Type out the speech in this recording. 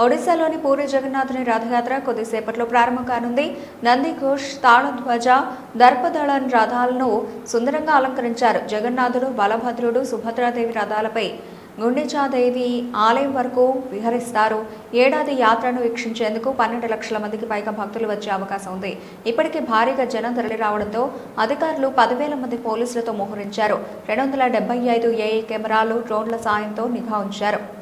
ఒడిశాలోని పూరి జగన్నాథుని రథయాత్ర కొద్దిసేపట్లో ప్రారంభం కానుంది. నంది ఘోష్ తాళధ్వజ దర్పదళన్ రథాలను సుందరంగా అలంకరించారు. జగన్నాథుడు బలభద్రుడు సుభద్రాదేవి రథాలపై గుండిచాదేవి ఆలయం వరకు విహరిస్తారు. ఏడాది యాత్రను వీక్షించేందుకు పన్నెండు లక్షల మందికి పైగా భక్తులు వచ్చే అవకాశం ఉంది. ఇప్పటికే భారీగా జనం తరలి రావడంతో అధికారులు పదివేల మంది పోలీసులతో మోహరించారు. రెండు వందల డెబ్బై ఐదు ఏఏ కెమెరాలు డ్రోన్ల సాయంతో నిఘా ఉంచారు.